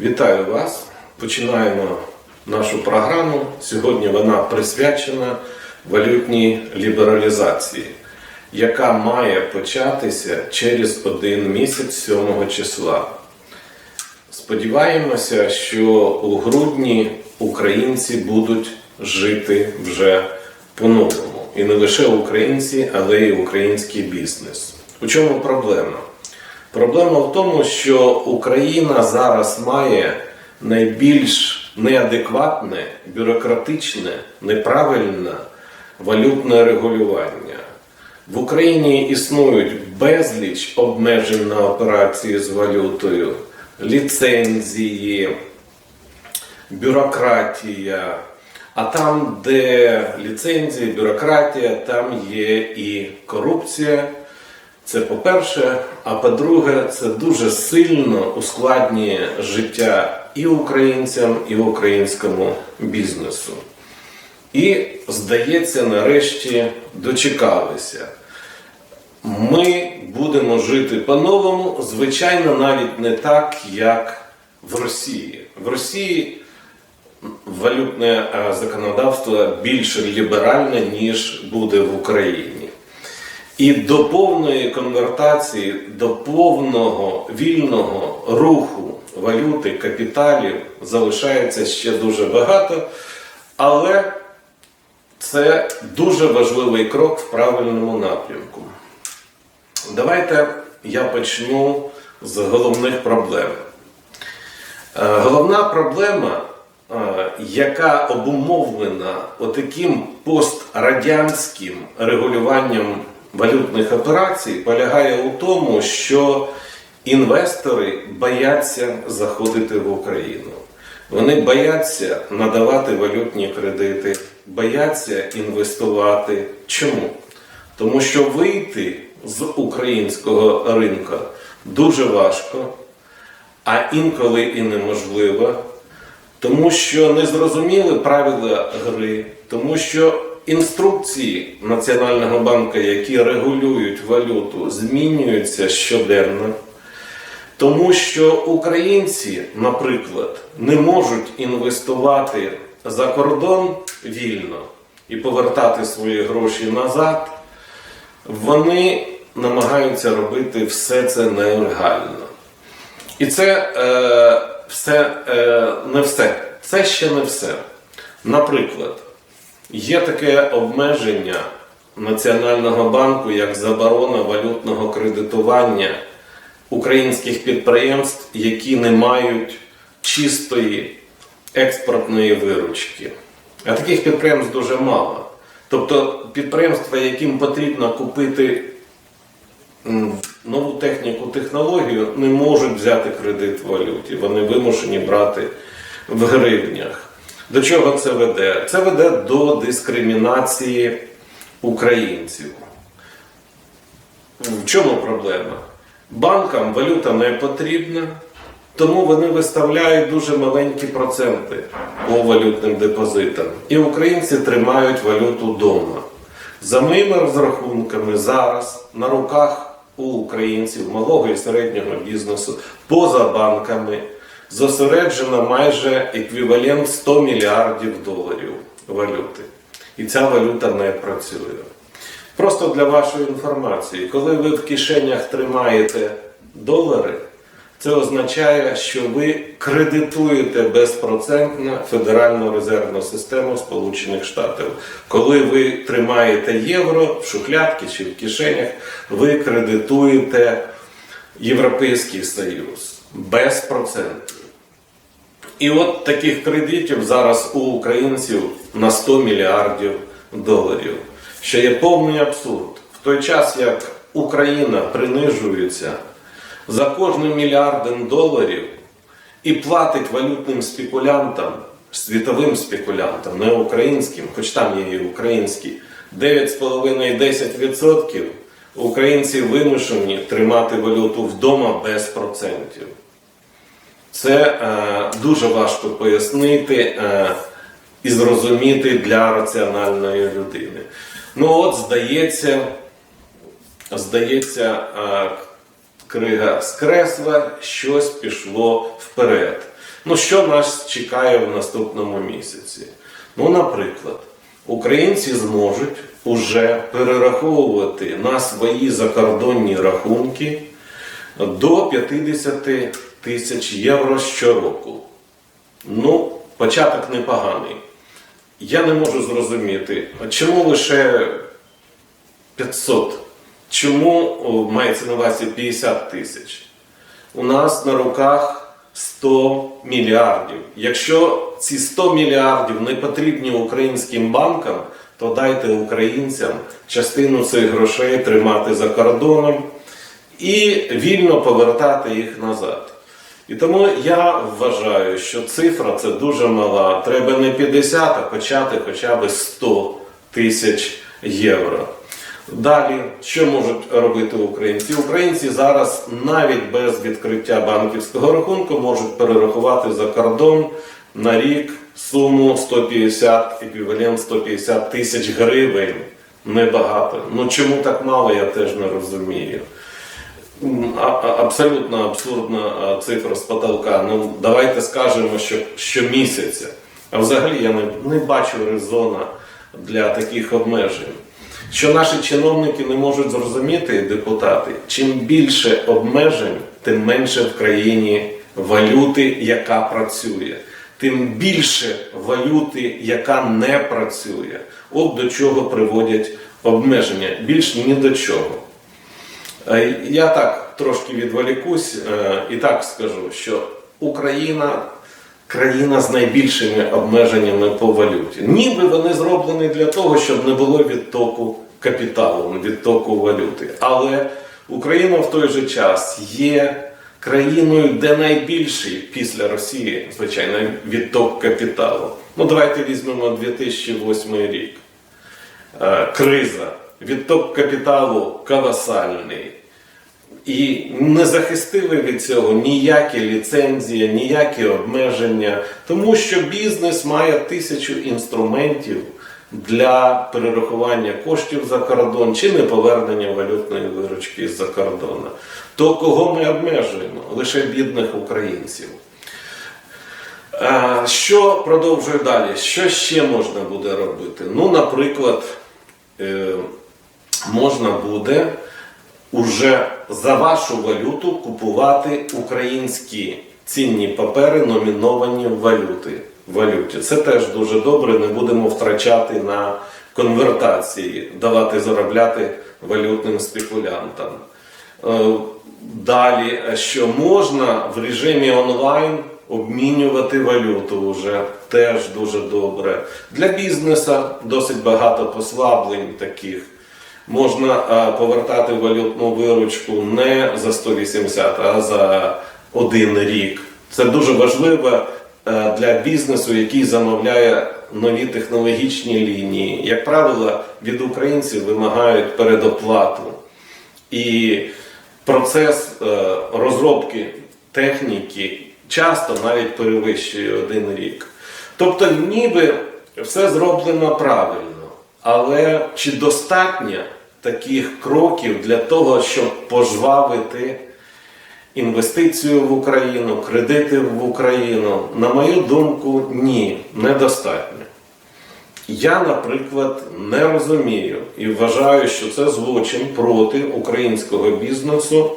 Вітаю вас! Починаємо нашу програму. Сьогодні вона присвячена валютній лібералізації, яка має початися через один місяць 7 числа. Сподіваємося, що у грудні українці будуть жити вже по-новому. І не лише українці, але й український бізнес. У чому проблема? Проблема в тому, що Україна зараз має найбільш неадекватне, бюрократичне, неправильне валютне регулювання. В Україні існують безліч обмежень на операції з валютою, ліцензії, бюрократія. А там, де ліцензії, бюрократія, там є і корупція. Це по-перше, а по-друге, це дуже сильно ускладнює життя і українцям, і українському бізнесу. І, здається, нарешті дочекалися. Ми будемо жити по-новому, звичайно, навіть не так, як в Росії. В Росії валютне е, законодавство більш ліберальне, ніж буде в Україні. І до повної конвертації, до повного вільного руху валюти, капіталів залишається ще дуже багато, але це дуже важливий крок в правильному напрямку. Давайте я почну з головних проблем. Е, Головна проблема, е, яка обумовлена отаким пострадянським регулюванням валютних операцій, полягає у тому, що інвестори бояться заходити в Україну. Вони бояться надавати валютні кредити, бояться інвестувати. Чому? Тому що вийти з українського ринку дуже важко, а інколи і неможливо, тому що не зрозуміли правила гри, тому що інструкції Національного банку, які регулюють валюту, змінюються щоденно. Тому що українці, наприклад, не можуть інвестувати за кордон вільно і повертати свої гроші назад, вони намагаються робити все це нелегально. І це е, все е, не все. Це ще не все. Наприклад, є таке обмеження Національного банку як заборона валютного кредитування українських підприємств, які не мають чистої експортної виручки. А таких підприємств дуже мало. Тобто підприємства, яким потрібно купити нову техніку, технологію, не можуть взяти кредит в валюті. Вони вимушені брати в гривнях. До чого це веде? Це веде до дискримінації українців. В чому проблема? Банкам валюта не потрібна, тому вони виставляють дуже маленькі проценти по валютним депозитам. І українці тримають валюту вдома. За моїми розрахунками, зараз на руках у українців малого і середнього бізнесу поза банками зосереджено майже еквівалент 100 мільярдів доларів валюти. І ця валюта не працює. Просто для вашої інформації, коли ви в кишенях тримаєте долари, це означає, що ви кредитуєте безпроцентно Федеральну резервну систему Сполучених Штатів. Коли ви тримаєте євро в шухлядці чи в кишенях, ви кредитуєте Європейський Союз безпроцентно. І от таких кредитів зараз у українців на 100 мільярдів доларів, що є повний абсурд. В той час, як Україна принижується за кожним мільярдом доларів і платить валютним спекулянтам, світовим спекулянтам, не українським, хоч там є і українські, 9,5-10%, українці вимушені тримати валюту вдома без процентів. Це е, дуже важко пояснити е, і зрозуміти для раціональної людини. Ну от, здається, здається, е, крига скресла, щось пішло вперед. Ну, що нас чекає в наступному місяці? Ну, наприклад, українці зможуть уже перераховувати на свої закордонні рахунки до 50 тисяч євро щороку. Ну, початок непоганий. Я не можу зрозуміти, чому лише 500? Чому мається на увазі 50 тисяч? У нас на руках 100 мільярдів. Якщо ці 100 мільярдів не потрібні українським банкам, то дайте українцям частину цих грошей тримати за кордоном і вільно повертати їх назад. І тому я вважаю, що цифра це дуже мала. Треба не 50, а почати хоча б 100 тисяч євро. Далі, що можуть робити українці? Українці зараз навіть без відкриття банківського рахунку можуть перерахувати за кордон на рік суму 150, еквівалент 150 тисяч гривень. Небагато. Ну чому так мало, я теж не розумію. Абсолютно абсурдна цифра з потолка. Ну давайте скажемо, що щомісяця. А взагалі я не, не бачу резона для таких обмежень. Що наші чиновники не можуть зрозуміти, депутати, чим більше обмежень, тим менше в країні валюти, яка працює. Тим більше валюти, яка не працює. От до чого приводять обмеження. Більш ні до чого. Е, Я так трошки відволікусь е, і так скажу, що Україна країна з найбільшими обмеженнями по валюті. Ніби вони зроблені для того, щоб не було відтоку капіталу, відтоку валюти. Але Україна в той же час є країною, де найбільший після Росії, звичайно, відток капіталу. Ну, давайте візьмемо 2008 рік. Е, криза, відток капіталу колосальний. І не захистили від цього ніякі ліцензії, ніякі обмеження, тому що бізнес має тисячу інструментів для перерахування коштів за кордон чи неповернення валютної виручки з-за кордону. То кого ми обмежуємо? Лише бідних українців. Е, Що продовжую далі? Що ще можна буде робити? Ну, наприклад, е, можна буде уже за вашу валюту купувати українські цінні папери, номіновані в валюти, валюті. Це теж дуже добре. Не будемо втрачати на конвертації, давати заробляти валютним спекулянтам. Е, Далі, що можна в режимі онлайн обмінювати валюту вже теж дуже добре. Для бізнесу досить багато послаблень таких. Можна е, повертати валютну виручку не за 180, а за один рік. Це дуже важливо е, для бізнесу, який замовляє нові технологічні лінії. Як правило, від українців вимагають передоплату. І процес е, розробки техніки часто навіть перевищує один рік. Тобто, ніби все зроблено правильно, але чи достатньо таких кроків для того, щоб пожвавити інвестицію в Україну, кредити в Україну? На мою думку, ні, недостатньо. Я, наприклад, не розумію і вважаю, що це злочин проти українського бізнесу,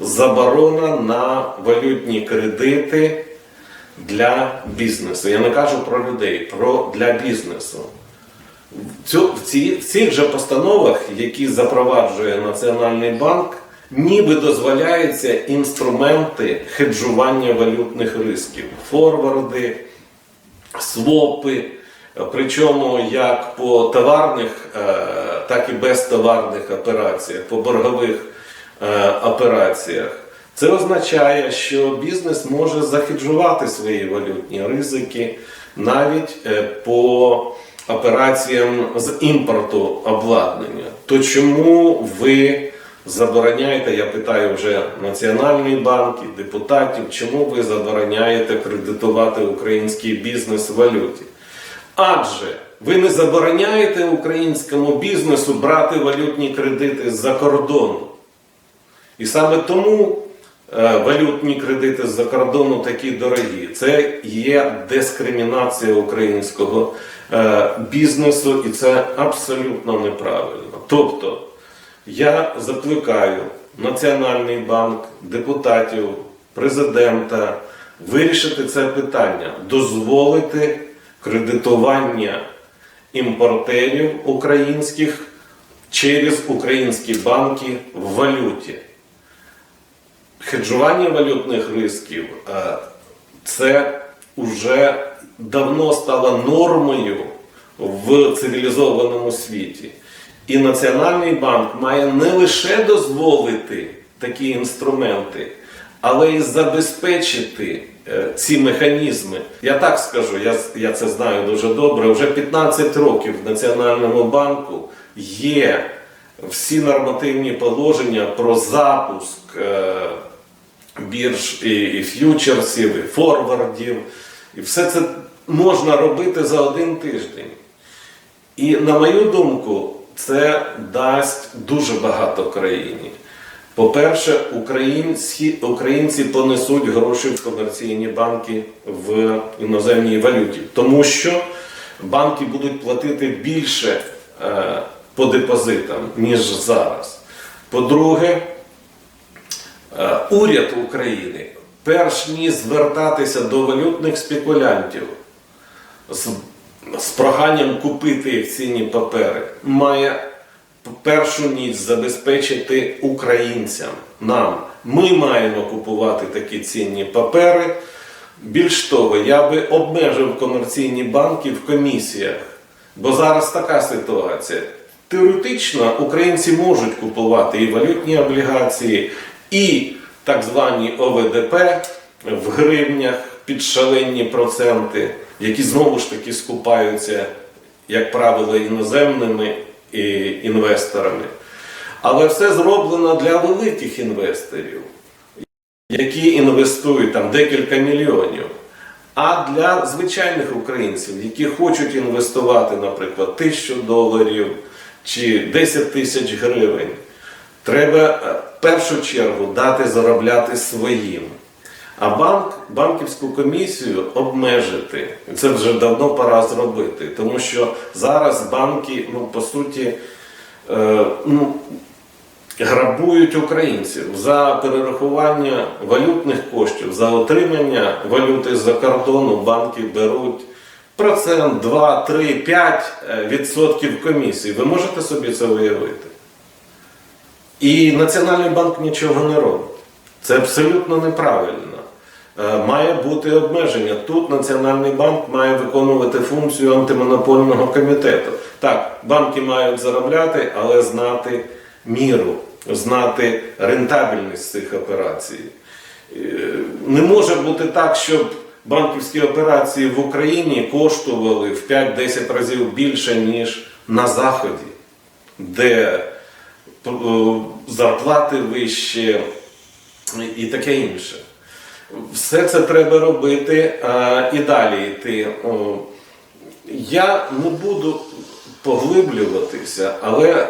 заборона на валютні кредити для бізнесу. Я не кажу про людей, про для бізнесу. В, цих же постановах, які запроваджує Національний банк, ніби дозволяються інструменти хеджування валютних рисків, форварди, свопи. Причому як по товарних, е, так і безтоварних операціях, по боргових е, операціях. Це означає, що бізнес може захеджувати свої валютні ризики навіть е, по операціям з імпорту обладнання. То чому ви забороняєте, я питаю вже Національний банк і депутатів, чому ви забороняєте кредитувати український бізнес в валюті? Адже ви не забороняєте українському бізнесу брати валютні кредити з-за кордону. І саме тому валютні кредити з-за кордону такі дорогі. Це є дискримінація українського е, бізнесу, і це абсолютно неправильно. Тобто, я закликаю Національний банк, депутатів, президента вирішити це питання, дозволити кредитування імпортерів українських через українські банки в валюті. Хеджування валютних рисків е, це вже давно стало нормою в цивілізованому світі. І Національний банк має не лише дозволити такі інструменти, але й забезпечити е, ці механізми. Я так скажу, я, я це знаю дуже добре. Вже 15 років в Національному банку є всі нормативні положення про запуск е, бірж і, і ф'ючерсів, і форвардів. І все це можна робити за один тиждень. І на мою думку, це дасть дуже багато країні. По-перше, українці, українці понесуть гроші в комерційні банки в іноземній валюті, тому що банки будуть платити більше е, по депозитам, ніж зараз. По-друге, уряд України, перш ніж звертатися до валютних спекулянтів з, з проханням купити цінні папери, має першу ніч забезпечити українцям нам. Ми маємо купувати такі цінні папери. Більш того, я би обмежив комерційні банки в комісіях, бо зараз така ситуація. Теоретично українці можуть купувати і валютні облігації, і так звані ОВДП в гривнях під шалені проценти, які знову ж таки скупаються, як правило, іноземними і інвесторами. Але все зроблено для великих інвесторів, які інвестують там декілька мільйонів. А для звичайних українців, які хочуть інвестувати, наприклад, тисячу доларів чи 10 тисяч гривень, треба е, в першу чергу дати заробляти своїм. А банк, банківську комісію обмежити. Це вже давно пора зробити, тому що зараз банки, ну, по суті, е, ну, грабують українців за перерахування валютних коштів, за отримання валюти з-за кордону банки беруть процент, 2, 3, 5 е, відсотків комісії. Ви можете собі це уявити? І Національний банк нічого не робить. Це абсолютно неправильно. Е, Має бути обмеження. Тут Національний банк має виконувати функцію антимонопольного комітету. Так, банки мають заробляти, але знати міру, знати рентабельність цих операцій. Е, Не може бути так, щоб банківські операції в Україні коштували в 5-10 разів більше, ніж на Заході, де зарплати вищі і таке інше. Все це треба робити а, і далі йти. Я не буду поглиблюватися, але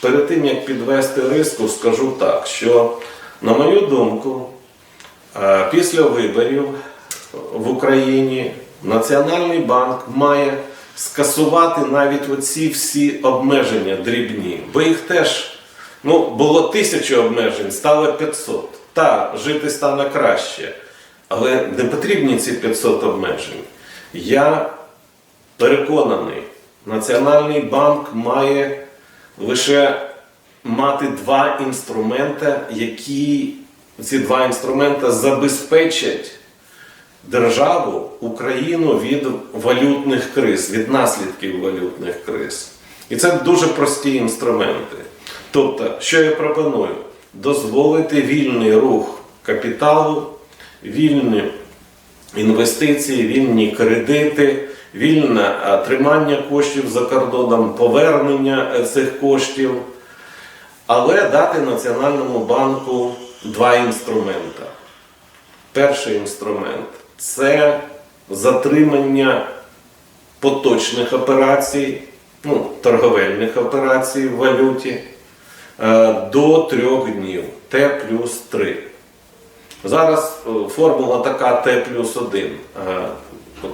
перед тим як підвести риску, скажу так, що, на мою думку, після виборів в Україні Національний банк має скасувати навіть оці всі обмеження дрібні, бо їх теж ну, було тисячу обмежень, стало 500. Та, жити стане краще, але не потрібні ці 500 обмежень. Я переконаний, Національний банк має лише мати два інструменти, які ці два інструменти забезпечать державу, Україну від валютних криз, від наслідків валютних криз. І це дуже прості інструменти. Тобто, що я пропоную? Дозволити вільний рух капіталу, вільні інвестиції, вільні кредити, вільне е, тримання коштів за кордоном, повернення е, цих коштів, але дати Національному банку два інструменти. Перший інструмент це затримання поточних операцій, ну, торговельних операцій в валюті е, до трьох днів Т плюс 3. Зараз е, формула така Т плюс 1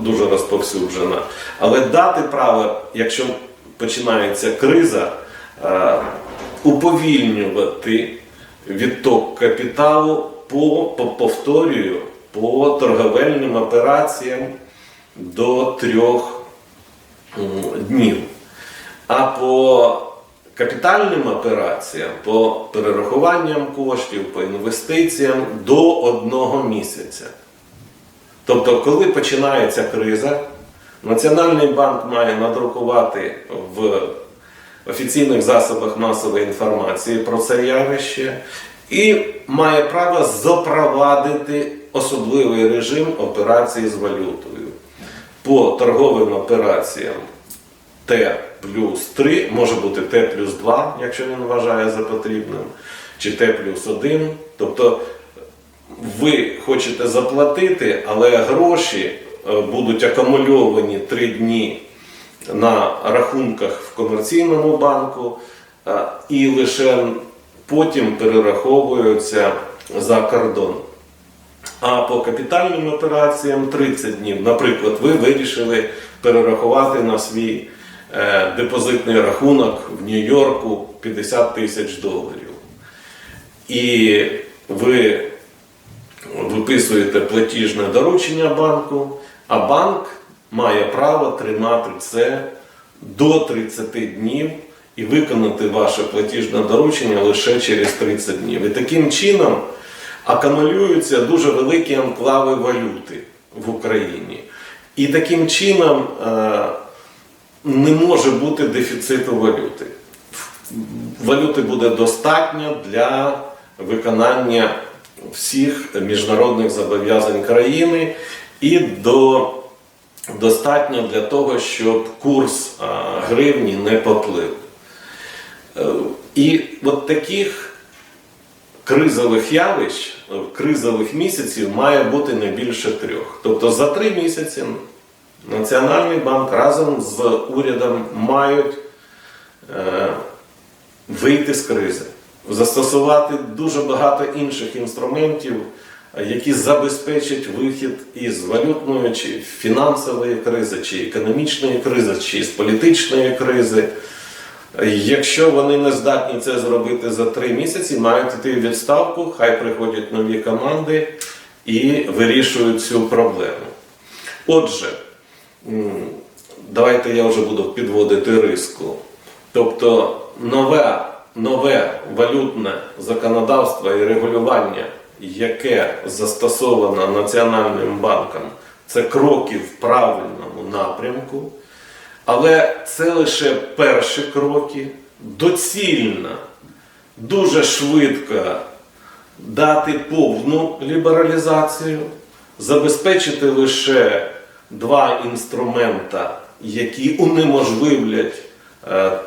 дуже розповсюджена. Але дати право, якщо починається криза, е, уповільнювати відток капіталу по повторюю, по торговельним операціям до трьох днів. А по капітальним операціям, по перерахуванням коштів, по інвестиціям до одного місяця. Тобто, коли починається криза, Національний банк має надрукувати в офіційних засобах масової інформації про це явище і має право запровадити особливий режим операції з валютою. По торговим операціям Т плюс 3, може бути Т плюс 2, якщо він вважає за потрібним, чи Т плюс 1. Тобто ви хочете заплатити, але гроші е, будуть акумульовані 3 дні на рахунках в комерційному банку е, і лише потім перераховуються за кордон. А по капітальним операціям 30 днів. Наприклад, ви вирішили перерахувати на свій е, депозитний рахунок в Нью-Йорку 50 тисяч доларів. І ви виписуєте платіжне доручення банку, а банк має право тримати це до 30 днів і виконати ваше платіжне доручення лише через 30 днів. І таким чином акумулюються дуже великі анклави валюти в Україні. І таким чином е, не може бути дефіциту валюти. Валюти буде достатньо для виконання всіх міжнародних зобов'язань країни і до, достатньо для того, щоб курс гривні не поплив. Е, І от таких кризових явищ, е, кризових місяців має бути не більше трьох. Тобто за три місяці Національний банк разом з урядом мають е, вийти з кризи, застосувати дуже багато інших інструментів, які забезпечать вихід із валютної чи фінансової кризи, чи економічної кризи, чи з політичної кризи. Якщо вони не здатні це зробити за три місяці, мають йти в відставку, хай приходять нові команди і вирішують цю проблему. Отже, давайте я вже буду підводити риску. Тобто нове, нове валютне законодавство і регулювання, яке застосовано Національним банком, це кроки в правильному напрямку. Але це лише перші кроки. Доцільно, дуже швидко дати повну лібералізацію, забезпечити лише два інструмента, які унеможливлять е, е,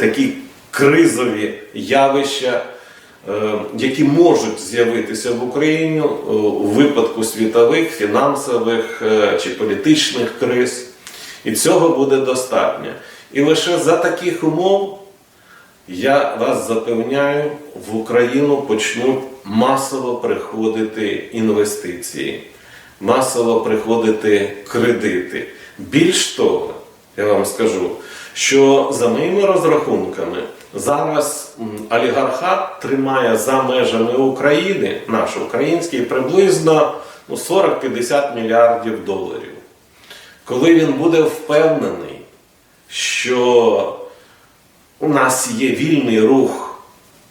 такі кризові явища, е, які можуть з'явитися в Україні е, у випадку світових, фінансових е, чи політичних криз. І цього буде достатньо. І лише за таких умов, я вас запевняю, в Україну почнуть масово приходити інвестиції, масово приходити кредити. Більш того, я вам скажу, що за моїми розрахунками зараз олігархат тримає за межами України, наш український, приблизно ну, 40-50 мільярдів доларів коли він буде впевнений, що у нас є вільний рух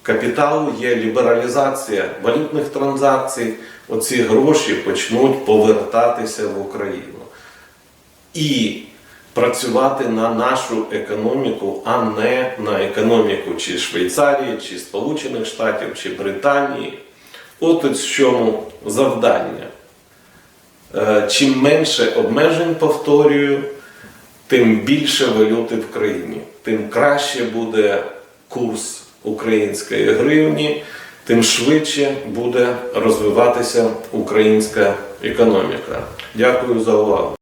капіталу, є лібералізація валютних транзакцій, оці гроші почнуть повертатися в Україну. І працювати на нашу економіку, а не на економіку чи Швейцарії, чи Сполучених Штатів, чи Британії. От в чому завдання. Е, Чим менше обмежень повторюю, тим більше валюти в країні, тим краще буде курс української гривні, тим швидше буде розвиватися українська економіка. Дякую за увагу.